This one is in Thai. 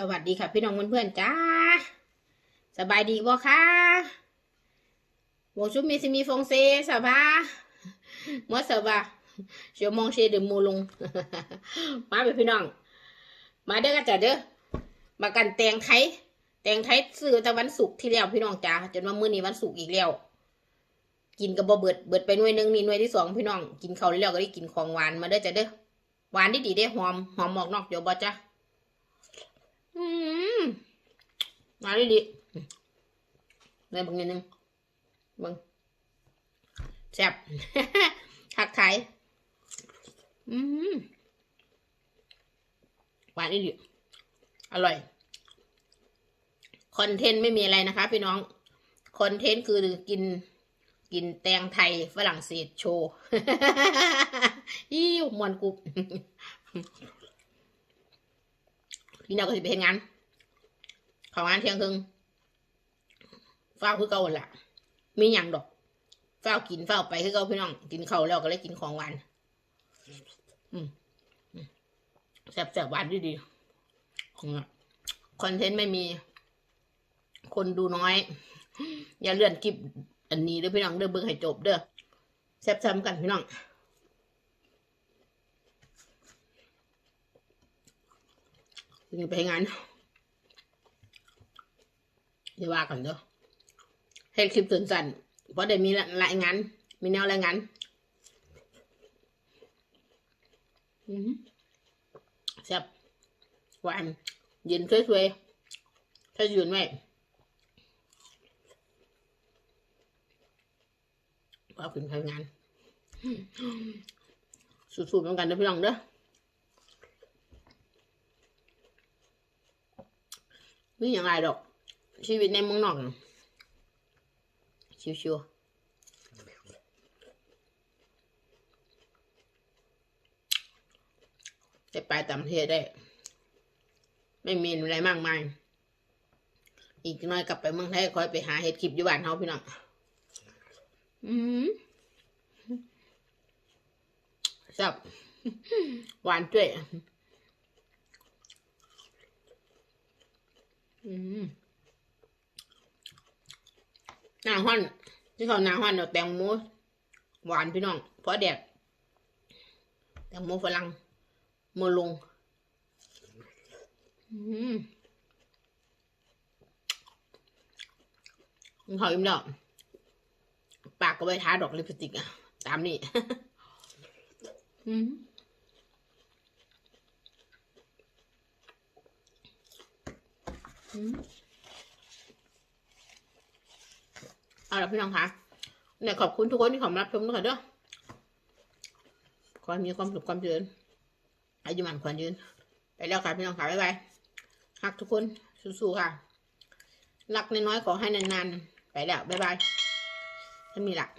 สวัสดีค่ะพี่น้องเพื่อนๆจ้าสบายดีบ่คะวงชุบมีซิมีฟงเซสบาเมื่อสบาเชียวมองเชเดมูลง มาไปพี่น้อง มาเด้อกันจ้ะเด้อมากันแตงไทยแตงไทยซื้อแต่วันศุกร์ที่แล้วพี่น้องจ้าจนว่ามื้อนี้วันศุกร์อีกแล้ว กินกับบ่เบิดเบิดไปหน่วยหนึงนี่หน่วยที่สองพี่น้อง กินข้าวแล้วก็ได้กินของหวานมาเด้อจ้ะเด้อหวานดีดีเด้อหอมหอมหมอกนอกเดี๋ยวบ่จ้ะ อืมมาดิดิเลยบางนิดนึงบางแซ่บหักไข่อืมหวานดิดิอร่อย คอนเทนต์ไม่มีอะไรนะคะพี่น้อง คอนเทนต์คือกินกินแตงไทยฝรั่งเศสโชว์อิ่วมวนกุบ พี่น้องก็จะไปเห็นงานขางานเที่ยงครึ่งฟ้าคือเก่าหละมีหยังดอกฟ้ากินฟ้าไปคือเก่าพี่น้อง กินข้าวแล้วก็เลยกินของหวานอืมแซ่บแซ่บหวานดีดีๆของคอนเทนต์ไม่มี คนดูน้อย อย่าเลื่อนคลิปอันนี้เด้อพี่น้องเด้อเบิ่งให้จบเด้อแซ่บซ้ำกันพี่น้อง นี่ไปงานเดี๋ยวว่ากันเด้อให้คลิปตื่นสั้นเพราะเดี๋ยวมีรายงาน มีแนวรายงานอืมแซ่บหวานเย็นสวยๆถ้ายืนไว้ว่าขึ้นไปงาน สู้ๆเหมือนกันเด้อพี่น้องเด้อ ไม่อย่างไรดอก ชีวิตในเมืองนอกชิวๆจะไปต่างประเทศได้ ไม่มีอะไรมากมาย อีกน้อยกลับไปเมืองไทยคอยไปหาเห็ดคลิปอยู่บ้านเฮาพี่น้องอืมแซ่บหวานจ้วย อืม หน้าห้อนที่เขาหน้าห้อนเอาแตงโมหวานพี่น้องเพราะแดดแตงโมฝรั่งโมลง อืมมันเขาอิ่มแล้วปากก็ไปทาดอกลิปสติกอะตามนี่ อืมอืม เอาละพี่น้องคะเนี่ยขอบคุณทุกคนที่ขอรับชมด้วยค่ะเด้อขอให้มีความสุขความเจริญอายุมันขวัญยืน ไปแล้วค่ะพี่น้องค่ะบ๊ายบายรักทุกคนสู้ๆค่ะรักน้อยๆขอให้นานๆ ไปแล้วบ๊ายบายถ้ามีหลัก